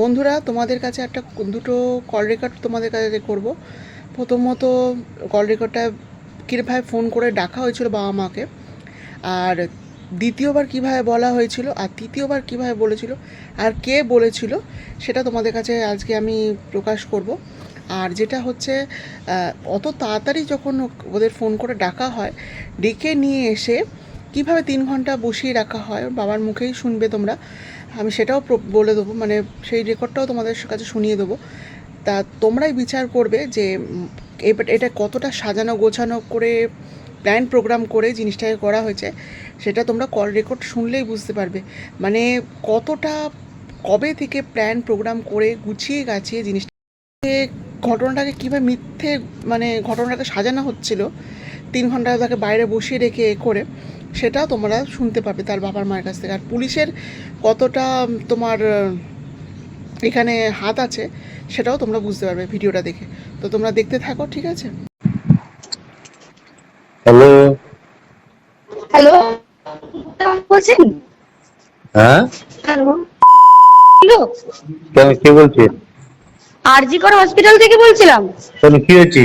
বন্ধুরা, তোমাদের কাছে একটা দুটো কল রেকর্ড তোমাদের কাছে করব। প্রথমত কল রেকর্ডটা কীভাবে ফোন করে ডাকা হয়েছিল বাবা মাকে, আর দ্বিতীয়বার কীভাবে বলা হয়েছিল, আর তৃতীয়বার কীভাবে বলেছিল, আর কে বলেছিল, সেটা তোমাদের কাছে আজকে আমি প্রকাশ করব। আর যেটা হচ্ছে অত তাড়াতাড়ি যখন ওদের ফোন করে ডাকা হয়, ডেকে নিয়ে এসে কীভাবে তিন ঘণ্টা বসিয়ে রাখা হয়, বাবার মুখেই শুনবে তোমরা। আমি সেটাও বলে দেবো মানে সেই রেকর্ডটাও তোমাদের কাছে শুনিয়ে দেবো। তা তোমরাই বিচার করবে যে এটা কতটা সাজানো গোছানো করে, প্ল্যান প্রোগ্রাম করে জিনিসটাকে করা হয়েছে, সেটা তোমরা কল রেকর্ড শুনলেই বুঝতে পারবে। মানে কতটা, কবে থেকে প্ল্যান প্রোগ্রাম করে গুছিয়ে গাছিয়ে জিনিসটা ঘটনাটাকে কীভাবে মিথ্যে মানে ঘটনাটাকে সাজানো হচ্ছিল, তিন ঘণ্টা তাকে বাইরে বসিয়ে রেখে এ করে সেটাও তোমরা শুনতে পাবে তার বাবার মায়ের কাছ থেকে। আর পুলিশের কতটা তোমার এখানে হাত আছে সেটাও তোমরা বুঝতে পারবে ভিডিওটা দেখে। তো তোমরা দেখতে থাকো ঠিক আছে? হ্যালো। হ্যালো। বলছেন হ্যাঁ? হ্যালো। হ্যালো কেন কে বলছেন আরজিকর হসপিটাল থেকে বলছিলাম। কেন কি হয়েছে?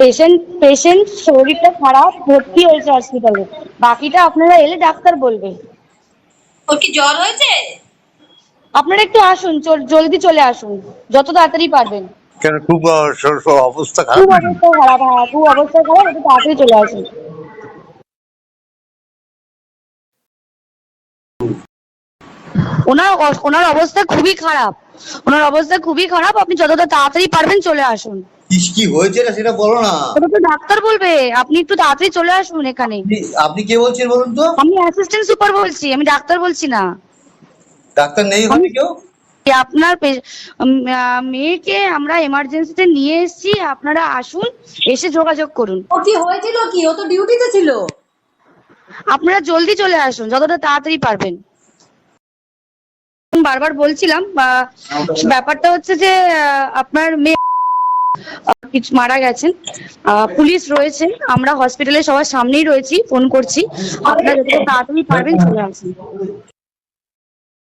পেশেন্ট পেশেন্ট শরীরটা খারাপ ভর্তি হয়েছে হসপিটালে বাকিটা আপনারা এলে ডাক্তার বলবে ওর কি জ্বর হয়েছে? আপনারা একটু আসুন জলদি চলে আসুন যত তাড়াতাড়ি পারবেন। কেন খুব অবস্থা খারাপ খুব অবস্থা খারাপ হ্যাঁ খুব অবস্থা খারাপ একটু তাড়াতাড়ি চলে আসুন। ওনার ওনার অবস্থা খুবই খারাপ। ওনার অবস্থা খুবই খারাপ আপনি যতটা তাড়াতাড়ি পারবেন চলে আসুন। কি কি হয়েছে না সেটা বলো না। ওটা তো ডাক্তার বলবে। আপনি একটু তাড়াতাড়ি চলে আসুন এখানে। আপনি- কে বলছেন বলুন তো? আমি অ্যাসিস্ট্যান্ট সুপার বলছি আমি ডাক্তার বলছি না। ডাক্তার নেই হবে কেউ? আপনার মেয়েকে আমরা এমার্জেন্সিতে নিয়ে এসেছি আপনারা আসুন এসে যোগাযোগ করুন। ও কি হয়েছিল কি? ও তো ডিউটিতে ছিল? আপনারা জলদি চলে আসুন যতটা তাড়াতাড়ি পারবেন। বারবার বলছিলাম ব্যাপারটা হচ্ছে যে আপনার মেয়ে কিছু মারা গেছেন। পুলিশ রয়েছে। আমরা হসপিটালে সবার সামনেই রয়েছি ফোন করছি। আপনারা যতটা তাড়াতাড়ি পারবেন চলে আসুন।